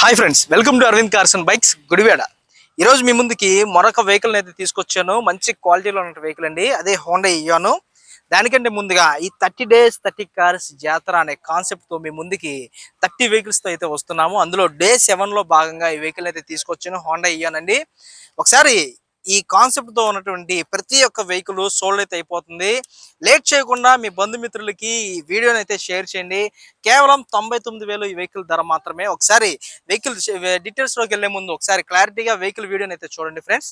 Hi friends welcome to Aravind cars and bikes Gudivada ఈరోజు మీ ముందుకి మరొక వెహికల్ అయితే తీసుకొచ్చాను. మంచి క్వాలిటీలో ఉన్న వెహికల్ అండి. అదే హోండా ఇయ్యాను దానికంటే ముందుగా ఈ థర్టీ డేస్ థర్టీ కార్స్ జాతర అనే కాన్సెప్ట్తో మీ ముందుకి థర్టీ వెహికల్స్తో అయితే వస్తున్నాము. అందులో డే సెవెన్లో భాగంగా ఈ వెహికల్ అయితే తీసుకొచ్చాను. హోండా ఇయ్యానండి ఒకసారి ఈ కాన్సెప్ట్తో ఉన్నటువంటి ప్రతి ఒక్క వెహికల్ సోల్డ్ అయితే అయిపోతుంది. లేట్ చేయకుండా మీ బంధుమిత్రులకి ఈ వీడియోని అయితే షేర్ చేయండి. కేవలం తొంభై తొమ్మిది వేలు ఈ వెహికల్ ధర మాత్రమే. ఒకసారి వెహికల్ డీటెయిల్స్లోకి వెళ్ళే ముందు ఒకసారి క్లారిటీగా వెహికల్ వీడియోని అయితే చూడండి ఫ్రెండ్స్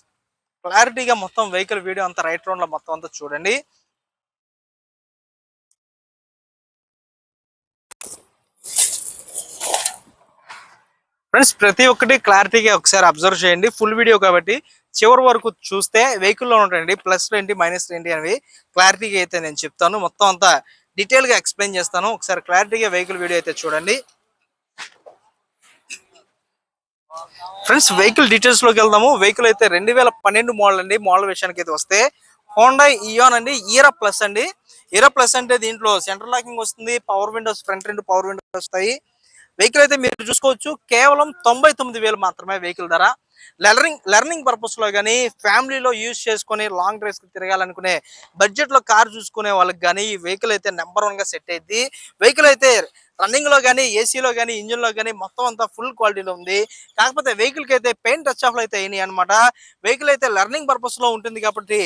క్లారిటీగా మొత్తం వెహికల్ వీడియో అంతా రైట్ రౌండ్లో మొత్తం అంతా చూడండి. ఫ్రెండ్స్ ప్రతి ఒక్కటి క్లారిటీగా ఒకసారి అబ్జర్వ్ చేయండి. ఫుల్ వీడియో కాబట్టి చివరి వరకు చూస్తే వెహికల్లో ఉంటాయండి. ప్లస్ ఏంటి మైనస్ ఏంటి అనేవి క్లారిటీగా అయితే నేను చెప్తాను. మొత్తం అంతా డీటెయిల్గా ఎక్స్ప్లెయిన్ చేస్తాను. ఒకసారి క్లారిటీగా వెహికల్ వీడియో అయితే చూడండి. ఫ్రెండ్స్ వెహికల్ డీటెయిల్స్లోకి వెళ్దాము. వెహికల్ అయితే రెండు వేల పన్నెండు మోడల్ అండి. మోడల్ విషయానికి అయితే వస్తే హోండా ఇయోన్ అండి. ఈరా ప్లస్ అండి. ఈరా ప్లస్ అంటే దీంట్లో సెంట్రల్ లాకింగ్ వస్తుంది. పవర్ విండోస్ ఫ్రంట్ రెండు పవర్ విండోస్ వస్తాయి. వెహికల్ అయితే మీరు చూసుకోవచ్చు. కేవలం తొంభై తొమ్మిది వేలు మాత్రమే వెహికల్ ధర. లెర్నింగ్ లెర్నింగ్ పర్పస్లో కానీ ఫ్యామిలీలో యూజ్ చేసుకొని లాంగ్ డ్రైవ్స్కి తిరగాలనుకునే బడ్జెట్లో కార్ చూసుకునే వాళ్ళకి కానీ ఈ వెహికల్ అయితే నెంబర్ వన్గా సెట్ అయింది వెహికల్ అయితే రన్నింగ్లో కానీ ఏసీలో కానీ ఇంజిన్లో కానీ మొత్తం అంతా ఫుల్ క్వాలిటీలో ఉంది. కాకపోతే వెహికల్కి అయితే పెయింట్ టచ్ ఆఫ్లు అయితే అయినాయి అనమాట వెహికల్ అయితే లెర్నింగ్ పర్పస్లో ఉంటుంది కాబట్టి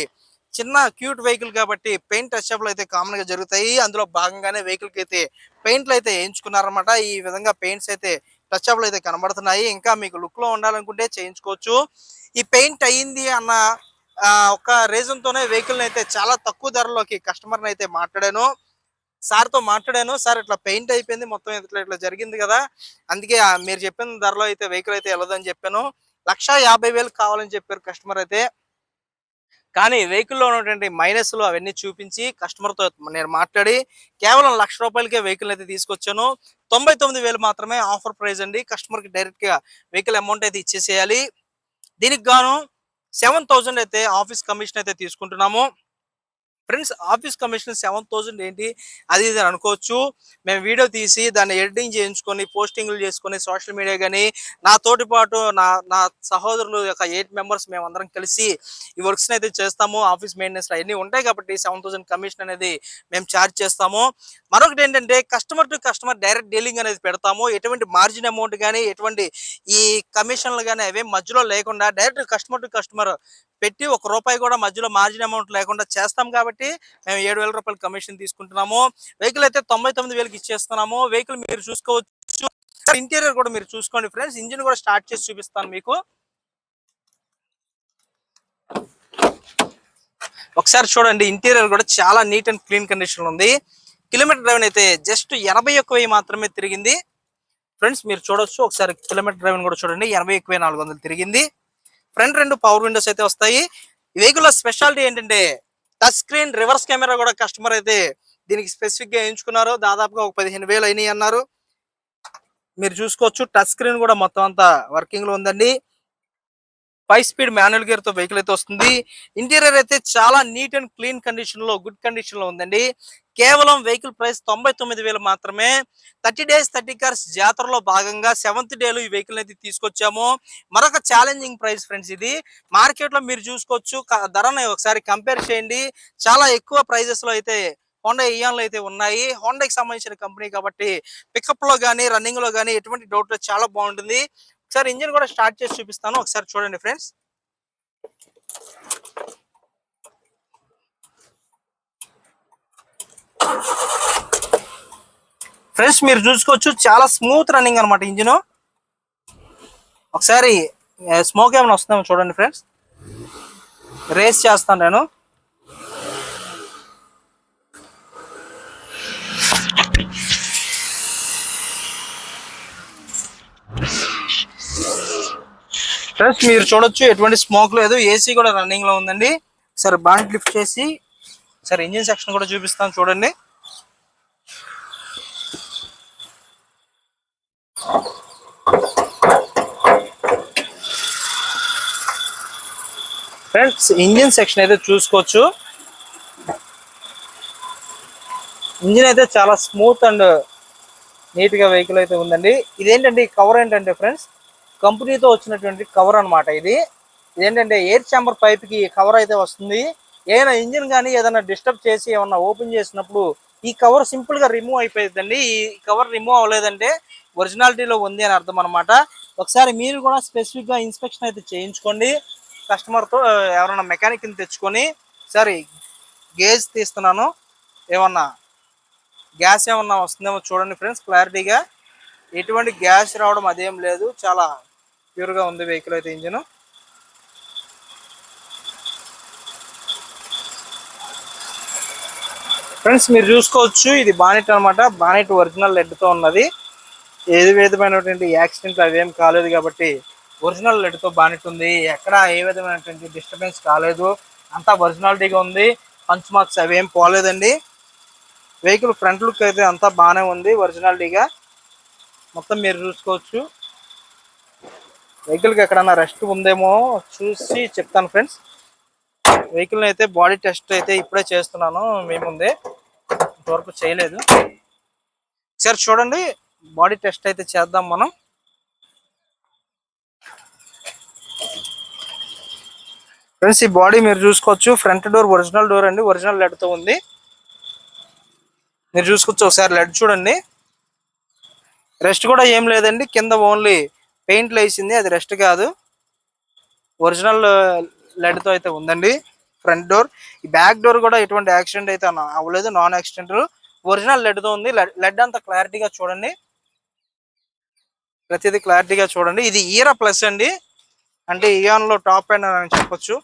చిన్న క్యూట్ వెహికల్ కాబట్టి పెయింట్ టచ్ అప్లు అయితే కామన్గా జరుగుతాయి. అందులో భాగంగానే వెహికల్కి అయితే పెయింట్లు అయితే వేయించుకున్నారనమాట ఈ విధంగా పెయింట్స్ అయితే టచ్ అప్లు అయితే కనబడుతున్నాయి. ఇంకా మీకు లుక్లో ఉండాలనుకుంటే చేయించుకోవచ్చు. ఈ పెయింట్ అయ్యింది అన్న ఆ, ఒక రీజన్ తోనే వెహికల్ అయితే చాలా తక్కువ ధరలోకి కస్టమర్ అయితే మాట్లాడాను. సార్తో మాట్లాడాను. సార్ ఇట్లా పెయింట్ అయిపోయింది. మొత్తం ఇట్లా ఇట్లా జరిగింది కదా. అందుకే మీరు చెప్పిన ధరలో అయితే వెహికల్ అయితే వెళ్ళదని చెప్పాను. లక్ష యాభై వేలు కావాలని చెప్పారు కస్టమర్ అయితే. కానీ వెహికల్లో ఉన్నటువంటి మైనస్లు అవన్నీ చూపించి కస్టమర్తో నేను మాట్లాడి కేవలం లక్ష రూపాయలకే వెహికల్ అయితే తీసుకొచ్చాను. తొంభై తొమ్మిది వేలు మాత్రమే ఆఫర్ ప్రైస్ అండి. కస్టమర్కి వెహికల్ అమౌంట్ అయితే ఇచ్చేసేయాలి. దీనికి గాను సెవెన్ థౌజండ్ అయితే ఆఫీస్ కమిషన్ అయితే తీసుకుంటున్నాము. Friends office commission seven thousand ఏంటి? అది ఇది అని అనుకోవచ్చు. మేము వీడియో తీసి దాన్ని ఎడిటింగ్ చేయించుకొని పోస్టింగ్లు చేసుకొని సోషల్ మీడియా కానీ నాతోటి పాటు నా నా సహోదరులు యొక్క ఎయిట్ మెంబర్స్ మేము అందరం కలిసి ఈ వర్క్స్ అయితే చేస్తాము. ఆఫీస్ మెయింటెనెన్స్ అవన్నీ ఉంటాయి కాబట్టి సెవెన్ థౌసండ్ కమిషన్ అనేది మేము ఛార్జ్ చేస్తాము. మరొకటి ఏంటంటే customer to customer direct dealing అనేది పెడతాము. ఎటువంటి మార్జిన్ అమౌంట్ కానీ ఎటువంటి ఈ కమిషన్లు కానీ అవి మధ్యలో లేకుండా డైరెక్ట్ కస్టమర్ టు కస్టమర్ పెట్టి ఒక రూపాయి కూడా మధ్యలో మార్జిన్ అమౌంట్ లేకుండా చేస్తాం కాబట్టి మేము ఏడు వేల రూపాయలు కమిషన్ తీసుకుంటున్నాము. వెహికల్ అయితే తొంభై తొమ్మిది వేలకి ఇచ్చేస్తున్నాము. వెహికల్ మీరు చూసుకోవచ్చు. ఇంటీరియర్ కూడా మీరు చూసుకోండి ఫ్రెండ్స్ ఇంజిన్ కూడా స్టార్ట్ చేసి చూపిస్తాను మీకు. ఒకసారి చూడండి ఇంటీరియర్ కూడా చాలా నీట్ అండ్ క్లీన్ కండిషన్ ఉంది. కిలోమీటర్ డ్రైవ్ అయితే జస్ట్ ఎనభై ఒక్క వెయ్యి మాత్రమే తిరిగింది. ఫ్రెండ్స్ మీరు చూడొచ్చు. ఒకసారి కిలోమీటర్ డ్రైవ్ కూడా చూడండి. ఎనభై ఒక్క వెయ్యి నాలుగు వందలు తిరిగింది. ఫ్రంట్ రెండు పవర్ విండోస్ అయితే వస్తాయి. ఈ వెహికల్ స్పెషాలిటీ ఏంటంటే టచ్ స్క్రీన్ రివర్స్ కెమెరా కూడా కస్టమర్ అయితే దీనికి స్పెసిఫిక్గా ఎంచుకున్నారు. దాదాపుగా ఒక పదిహేను వేలు అయినాయి అన్నారు. మీరు చూసుకోవచ్చు టచ్ స్క్రీన్ కూడా మొత్తం అంతా వర్కింగ్లో ఉందండి. ఫైవ్ స్పీడ్ మాన్యువల్ గేర్తో వెహికల్ అయితే వస్తుంది. ఇంటీరియర్ అయితే చాలా నీట్ అండ్ క్లీన్ కండిషన్లో గుడ్ కండిషన్లో ఉందండి. కేవలం వెహికల్ ప్రైస్ తొంభై తొమ్మిది వేలు మాత్రమే. థర్టీ డేస్ థర్టీ కార్స్ జాతరలో భాగంగా సెవెంత్ డేలో ఈ వెహికల్ అయితే తీసుకొచ్చాము. మరొక ఛాలెంజింగ్ ప్రైస్ ఫ్రెండ్స్ ఇది. మార్కెట్లో మీరు చూసుకోవచ్చు ధరని ఒకసారి కంపేర్ చేయండి. చాలా ఎక్కువ ప్రైజెస్లో అయితే హోండా ఇయాన్లు అయితే ఉన్నాయి. హోండాకి సంబంధించిన కంపెనీ కాబట్టి పికప్లో కానీ రన్నింగ్లో కానీ ఎటువంటి డౌట్ చాలా బాగుంటుంది. ఒకసారి ఇంజిన్ కూడా స్టార్ట్ చేసి చూపిస్తాను. ఒకసారి చూడండి ఫ్రెండ్స్. ఫ్రెండ్స్ మీరు చూసుకోవచ్చు చాలా స్మూత్ రన్నింగ్ అనమాట ఇంజిన్. ఒకసారి స్మోక్ ఏమైనా వస్తుందేమో చూడండి ఫ్రెండ్స్. రేస్ చేస్తాను నేను. ఫ్రెండ్స్ మీరు చూడొచ్చు ఎటువంటి స్మోక్ లేదు. ఏసీ కూడా రన్నింగ్లో ఉందండి. సరే బాండ్ లిఫ్ట్ చేసి సరే ఇంజిన్ సెక్షన్ కూడా చూపిస్తాను చూడండి. ఫ్రెండ్స్ ఇంజిన్ సెక్షన్ అయితే చూసుకోవచ్చు. ఇంజిన్ అయితే చాలా స్మూత్ అండ్ నీట్గా వెహికల్ అయితే ఉందండి. ఇదేంటండి కవర్ ఏంటంటే ఫ్రెండ్స్? కంపెనీతో వచ్చినటువంటి కవర్ అనమాట ఇది. ఏంటంటే ఎయిర్ చాంబర్ పైప్కి కవర్ అయితే వస్తుంది. ఏదైనా ఇంజిన్ కానీ ఏదైనా డిస్టర్బ్ చేసి ఏమన్నా ఓపెన్ చేసినప్పుడు ఈ కవర్ సింపుల్గా రిమూవ్ అయిపోయిందండి ఈ కవర్ రిమూవ్ అవ్వలేదంటే ఒరిజినాలిటీలో ఉంది అని అర్థం అనమాట ఒకసారి మీరు కూడా స్పెసిఫిక్గా ఇన్స్పెక్షన్ అయితే చేయించుకోండి. కస్టమర్తో ఎవరైనా మెకానిక్ని తెచ్చుకొని సరే గేజ్ తీస్తున్నాను. ఏమన్నా గ్యాస్ ఏమన్నా వస్తుందేమో చూడండి ఫ్రెండ్స్ క్లారిటీగా. ఎటువంటి గ్యాస్ రావడం అదేం లేదు. చాలా ప్యూర్గా ఉంది వెహికల్ అయితే ఇంజిన్. ఫ్రెండ్స్ మీరు చూసుకోవచ్చు ఇది బానెట్ అన్నమాట. బానెట్ ఒరిజినల్తో ఉన్నది. ఏది విధమైనటువంటి యాక్సిడెంట్ అవేం కాలేదు కాబట్టి ఒరిజినల్తో బానెట్ ఉంది. ఎక్కడ ఏ విధమైనటువంటి డిస్టర్బెన్స్ కాలేదు. అంతా ఒరిజినాలిటీగా ఉంది. పంచ్ మార్క్స్ అవేం పోలేదండి. వెహికల్ ఫ్రంట్ లుక్ అయితే అంతా బాగానే ఉంది ఒరిజినాలిటీగా. మొత్తం మీరు చూసుకోవచ్చు. వెహికల్కి ఎక్కడన్నా రెస్ట్ ఉందేమో చూసి చెప్తాను ఫ్రెండ్స్ వెహికల్ అయితే బాడీ టెస్ట్ అయితే ఇప్పుడే చేస్తున్నాను మేముందే ఇంతవరకు చేయలేదు. సరే చూడండి బాడీ టెస్ట్ అయితే చేద్దాం మనం. ఫ్రెండ్స్ ఈ బాడీ మీరు చూసుకోవచ్చు. ఫ్రంట్ డోర్ ఒరిజినల్ డోర్ అండి. ఒరిజినల్ లెడ్తో ఉంది. మీరు చూసుకోవచ్చు ఒకసారి లెడ్ చూడండి. రెస్ట్ కూడా ఏం లేదండి. కింద ఓన్లీ పెయింట్లు వేసింది అది రెస్ట్ కాదు. ఒరిజినల్ లెడ్తో అయితే ఉందండి. ఫ్రంట్ డోర్ ఈ బ్యాక్ డోర్ కూడా ఎటువంటి యాక్సిడెంట్ అయితే అవ్వలేదు నాన్ యాక్సిడెంట్ ఒరిజినల్ లెడ్తో ఉంది. లెడ్ అంతా క్లారిటీగా చూడండి. ప్రతిదీ క్లారిటీగా చూడండి. ఇది ఈరా ప్లస్ అండి. అంటే ఇయాన్లో టాప్ అండ్ అని చెప్పొచ్చు.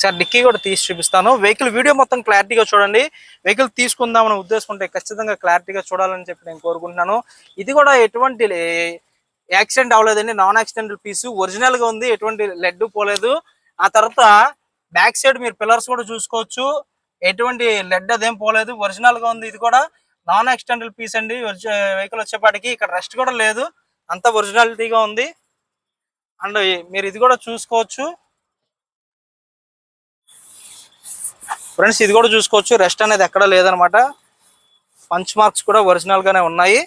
సార్ డిక్కీ కూడా తీసి చూపిస్తాను. వెహికల్ వీడియో మొత్తం క్లారిటీగా చూడండి. వెహికల్ తీసుకుందామని ఉద్దేశం ఉంటే ఖచ్చితంగా క్లారిటీగా చూడాలని చెప్పి నేను కోరుకుంటున్నాను. ఇది కూడా ఎటువంటి యాక్సిడెంట్ అవ్వలేదండి. Non accidental piece. ఒరిజినల్గా ఉంది. ఎటువంటి లెడ్ పోలేదు. ఆ తర్వాత బ్యాక్ సైడ్ మీరు పిల్లర్స్ కూడా చూసుకోవచ్చు. ఎటువంటి లెడ్ అదేం పోలేదు. ఒరిజినల్గా ఉంది ఇది కూడా. నాన్ యాక్సిడెంటల్ పీస్ అండి. వెహికల్ వచ్చేపాటికి ఇక్కడ రెస్ట్ కూడా లేదు. అంత ఒరిజినాలిటీగా ఉంది. అండ్ మీరు ఇది కూడా చూసుకోవచ్చు. ఫ్రెండ్స్ ఇది కూడా చూసుకోవచ్చు. రెస్ట్ అనేది ఎక్కడ లేదనమాట. పంచ్ మార్క్స్ కూడా ఒరిజినల్ గానే ఉన్నాయి.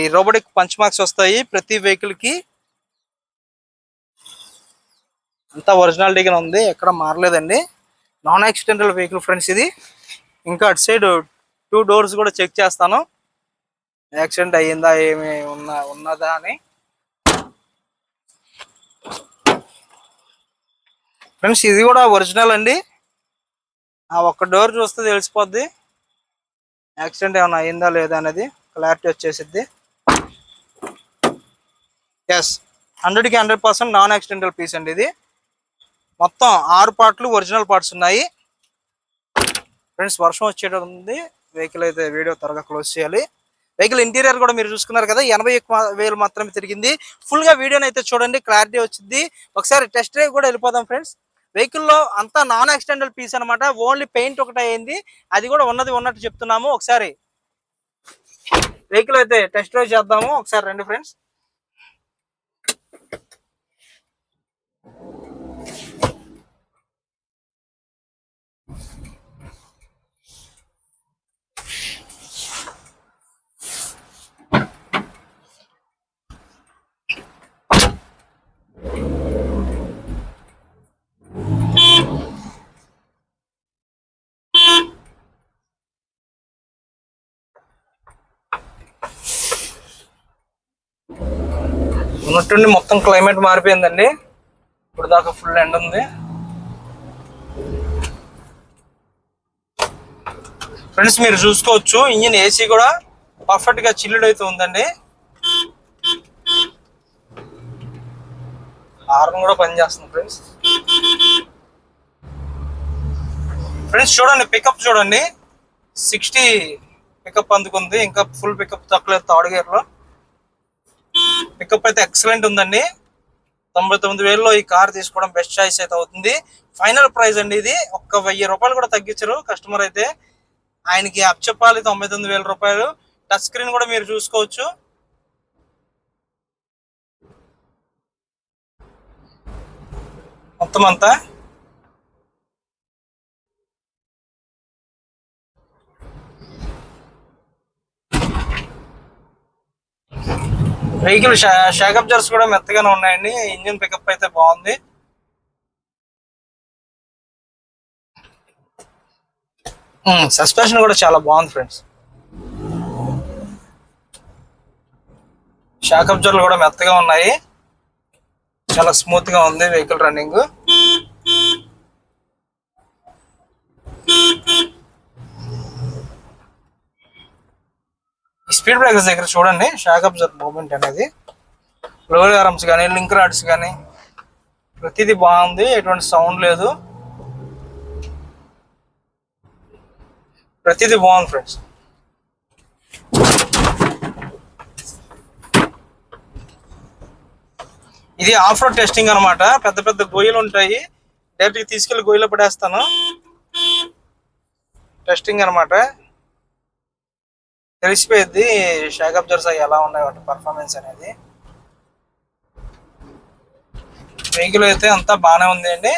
ఈ రోబోటిక్ పంచ్ మార్క్స్ వస్తాయి ప్రతి వెహికల్కి. అంతా ఒరిజినాలిటీగానే ఉంది. ఎక్కడ మారలేదండి. నాన్ యాక్సిడెంటల్ వెహికల్ ఫ్రెండ్స్ ఇది. ఇంకా అటు సైడ్ టూ డోర్స్ కూడా చెక్ చేస్తాను. యాక్సిడెంట్ అయ్యిందా ఏమి ఉన్నా ఉన్నదా అని. ఫ్రెండ్స్ ఇది కూడా ఒరిజినల్ అండి. ఆ ఒక్క డోర్ చూస్తే తెలిసిపోద్ది. యాక్సిడెంట్ ఏమైనా అయిందా లేదా అనేది క్లారిటీ వచ్చేసిద్ది. ఎస్ హండ్రెడ్కి hundred percent non accidental piece అండి ఇది. మొత్తం ఆరు పార్ట్లు ఒరిజినల్ పార్ట్స్ ఉన్నాయి. ఫ్రెండ్స్ వర్షం వచ్చేటట్టు ఉంది. వెహికల్ అయితే వీడియో త్వరగా క్లోజ్ చేయాలి. వెహికల్ ఇంటీరియర్ కూడా మీరు చూసుకున్నారు కదా ఎనభై వేలు మాత్రమే తిరిగింది. ఫుల్గా వీడియోని అయితే చూడండి క్లారిటీ వచ్చింది ఒకసారి టెస్ట్ డ్రైవ్ కూడా వెళ్ళిపోదాం ఫ్రెండ్స్ వెహికల్లో అంతా నాన్ ఎక్స్టెండల్ పీస్ అన్నమాట. ఓన్లీ పెయింట్ ఒకటే అయింది. అది కూడా ఉన్నది ఉన్నట్టు చెప్తున్నాము. ఒకసారి. వెహికల్ అయితే టెస్ట్ డ్రైవ్ చేద్దాము. ఒకసారి రండి ఫ్రెండ్స్ ఉన్నట్టుండి మొత్తం క్లైమేట్ మారిపోయిందండి. ఇప్పుడు దాకా ఫుల్ ఎండ్ ఉంది. ఫ్రెండ్స్ మీరు చూసుకోవచ్చు. ఇంజిన్ ఏసీ కూడా పర్ఫెక్ట్గా చిల్లుడ్ అయితే ఉందండి. హార్న్ కూడా పనిచేస్తుంది ఫ్రెండ్స్. ఫ్రెండ్స్ చూడండి పికప్ చూడండి. సిక్స్టీ పికప్ అందుకుంది. ఇంకా ఫుల్ పికప్ తక్కువ థర్డ్ గేర్లో పికప్ అయితే ఎక్సలెంట్ ఉందండి. తొంభై తొమ్మిది వేలలో ఈ కార్ తీసుకోవడం బెస్ట్ చాయిస్ అయితే అవుతుంది. ఫైనల్ ప్రైస్ అండి ఇది. ఒక్క వెయ్యి రూపాయలు కూడా తగ్గించరు కస్టమర్ అయితే. ఆయనకి అప్ చెప్పాలి తొంభై తొమ్మిది వేల రూపాయలు. టచ్ స్క్రీన్ కూడా మీరు చూసుకోవచ్చు. మొత్తం అంతా వెహికల్ షాకప్ జర్స్ కూడా మెత్తగానే ఉన్నాయండి. ఇంజిన్ పికప్ అయితే బాగుంది. సస్పెన్షన్ కూడా చాలా బాగుంది ఫ్రెండ్స్. షాక్ అబ్జర్లు కూడా మెత్తగా ఉన్నాయి. చాలా స్మూత్గా ఉంది వెహికల్ రన్నింగ్. స్పీడ్ బ్రేకర్స్ దగ్గర చూడండి. షాక్ అబ్జర్వ్ మూమెంట్ అనేది. లోయర్ ఆర్మ్స్ కానీ లింక్ రాడ్స్ కానీ. ప్రతిదీ బాగుంది. ఎటువంటి సౌండ్ లేదు. ప్రతిదీ బాగుంది ఫ్రెండ్స్. ఇది ఆఫ్ రోడ్ టెస్టింగ్ అనమాట పెద్ద పెద్ద గొయ్యలు ఉంటాయి. డైరెక్ట్ తీసుకెళ్ళి గొయ్యలో పడేస్తాను. టెస్టింగ్ అనమాట తెలిసిపోయింది షాక్ అబ్జర్వ్స్ అవి ఎలా ఉన్నాయి వాటి పర్ఫార్మెన్స్ అనేది. వెహికల్ అయితే అంతా బాగానే ఉంది అండి.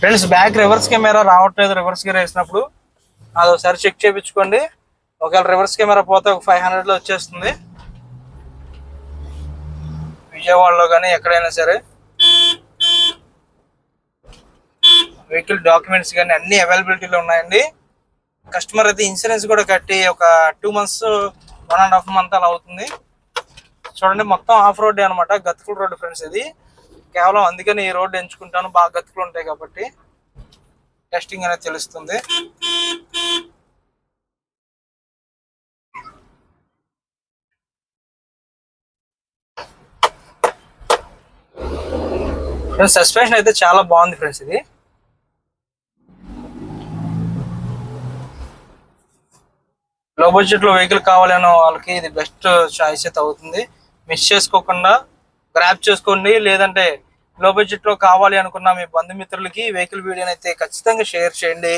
ఫ్రెండ్స్ బ్యాక్ రివర్స్ కెమెరా రావట్లేదు రివర్స్ గేర్ వేసినప్పుడు. అది ఒకసారి చెక్ చేయించుకోండి. ఒకవేళ రివర్స్ కెమెరా పోతే ఒక ఫైవ్ హండ్రెడ్లో వచ్చేస్తుంది. విజయవాడలో కానీ ఎక్కడైనా సరే. వెహికల్ డాక్యుమెంట్స్ కానీ అన్ని అవైలబిలిటీలో ఉన్నాయండి. కస్టమర్ అయితే ఇన్సూరెన్స్ కూడా కట్టి ఒక two months one and half month అలా అవుతుంది. చూడండి మొత్తం ఆఫ్ రోడ్ అనమాట గతుకుల రోడ్ ఫ్రెండ్స్ ఇది. కేవలం అందుకని ఈ రోడ్డు ఎంచుకుంటాను. బాగా గతుకులు ఉంటాయి కాబట్టి. టెస్టింగ్ అనేది తెలుస్తుంది ఫ్రెండ్స్ సస్పెన్షన్ అయితే చాలా బాగుంది ఫ్రెండ్స్ ఇది. లో బడ్జెట్లో వెహికల్ కావాలనే వాళ్ళకి ఇది బెస్ట్ చాయిస్ అయితే అవుతుంది. మిస్ చేసుకోకుండా గ్రాప్ చేసుకోండి. లేదంటే లో బడ్జెట్లో కావాలి అనుకున్న మీ బంధుమిత్రులకి వెహికల్ వీడియోని అయితే ఖచ్చితంగా షేర్ చేయండి.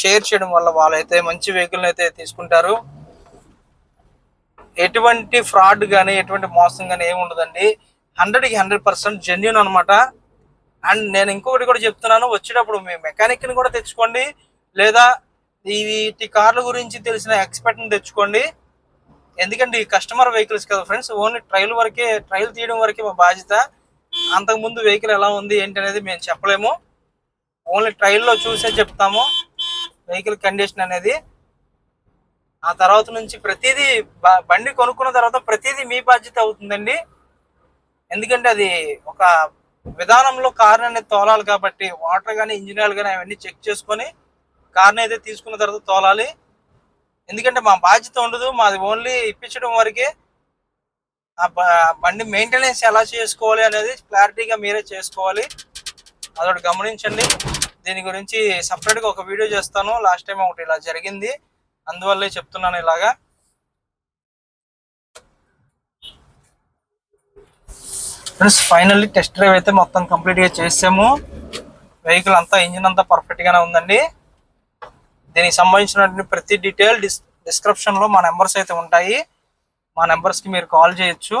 షేర్ చేయడం వల్ల వాళ్ళైతే మంచి వెహికల్ అయితే తీసుకుంటారు. ఎటువంటి ఫ్రాడ్ కానీ ఎటువంటి మోసం కానీ ఏమి ఉండదండి. హండ్రెడ్కి హండ్రెడ్ పర్సెంట్ జెన్యున్ అనమాట అండ్ నేను ఇంకొకటి కూడా చెప్తున్నాను వచ్చేటప్పుడు మీ మెకానిక్ని కూడా తెచ్చుకోండి లేదా ఈ వీటి కార్ల గురించి తెలిసిన ఎక్స్పర్ట్ని తెచ్చుకోండి. ఎందుకంటే ఈ కస్టమర్ వెహికల్స్ కదా ఫ్రెండ్స్ ఓన్లీ ట్రయల్ వరకే ట్రయల్ తీయడం వరకే మా బాధ్యత. అంతకుముందు వెహికల్ ఎలా ఉంది ఏంటి అనేది మేము చెప్పలేము. ఓన్లీ ట్రయల్లో చూసే చెప్తాము వెహికల్ కండిషన్ అనేది. ఆ తర్వాత నుంచి ప్రతిదీ బండి కొనుక్కున్న తర్వాత ప్రతిదీ మీ బాధ్యత అవుతుందండి. ఎందుకంటే అది ఒక విధానంలో కార్ అనేది తోలాలి కాబట్టి వాటర్ కానీ ఇంజనీర్లు కానీ అవన్నీ చెక్ చేసుకొని కార్ని అయితే తీసుకున్న తర్వాత తోలాలి. ఎందుకంటే మా బాధ్యత ఉండదు మాది ఓన్లీ ఇప్పించడం వరకే ఆ బండి మెయింటెనెన్స్ ఎలా చేసుకోవాలి అనేది క్లారిటీగా మీరే చేసుకోవాలి. అదొకటి గమనించండి. దీని గురించి సపరేట్గా ఒక వీడియో చేస్తాను. లాస్ట్ టైం ఒకటి ఇలా జరిగింది. అందువల్లే చెప్తున్నాను ఇలాగా. ఫ్రెండ్స్ ఫైనల్లీ టెస్ట్ డ్రైవ్ అయితే మొత్తం కంప్లీట్గా చేసాము. వెహికల్ అంతా ఇంజిన్ అంతా పర్ఫెక్ట్ గానే ఉందండి. దీనికి సంబంధించినటువంటి ప్రతి డీటెయిల్ డిస్ డిస్క్రిప్షన్లో మా నెంబర్స్ అయితే ఉంటాయి. మా నెంబర్స్కి మీరు కాల్ చేయొచ్చు.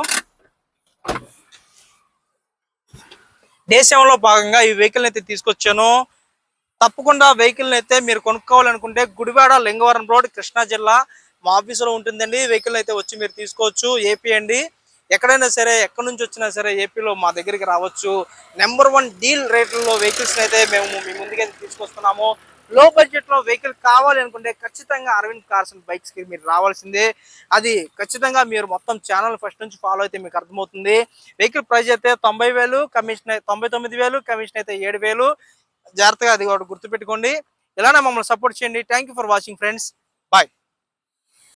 దేశంలో భాగంగా ఈ వెహికల్ అయితే తీసుకొచ్చాను. తప్పకుండా వెహికల్ అయితే మీరు కొనుక్కోవాలనుకుంటే గుడివాడ లింగవరం రోడ్ కృష్ణా జిల్లా మా ఆఫీసులో ఉంటుందండి. వెహికల్ అయితే వచ్చి మీరు తీసుకోవచ్చు. ఏపీ అండి. ఎక్కడైనా సరే ఎక్కడి నుంచి వచ్చినా సరే ఏపీలో మా దగ్గరికి రావచ్చు. నెంబర్ వన్ డీల్ రేట్లలో వెహికల్స్ని అయితే మేము మీ ముందుకైతే తీసుకొస్తున్నాము. లో బడ్జెట్లో వెహికల్ కావాలి అనుకుంటే ఖచ్చితంగా అరవింద్ కార్స్ అండ్ బైక్స్కి మీరు రావాల్సిందే. అది ఖచ్చితంగా మీరు మొత్తం ఛానల్ ఫస్ట్ నుంచి ఫాలో అయితే మీకు అర్థమవుతుంది. వెహికల్ ప్రైస్ అయితే తొంభై వేలు కమిషన్ అయితే తొంభై తొమ్మిది వేలు కమిషన్ అయితే ఏడు వేలు. జాగ్రత్తగా అది ఒకటి గుర్తుపెట్టుకోండి. ఇలానే మమ్మల్ని సపోర్ట్ చేయండి. Thank for watching friends bye